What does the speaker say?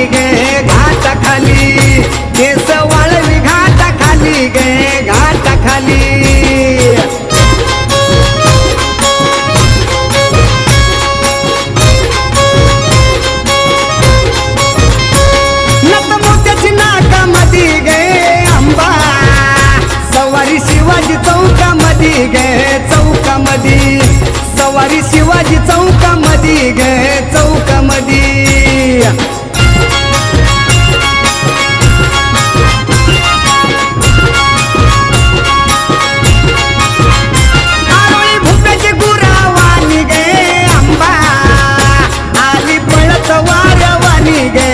घाटाखाली गे घाटाखाली केस वाळवी घाटाखाली गे घाटाखाली मोत्याची नाका मधी गे अंबा सवारी शिवाजी चौकामधी गे चौकामधी. सवारी शिवाजी चौकामधी ಸವಾರವನಿಗೆ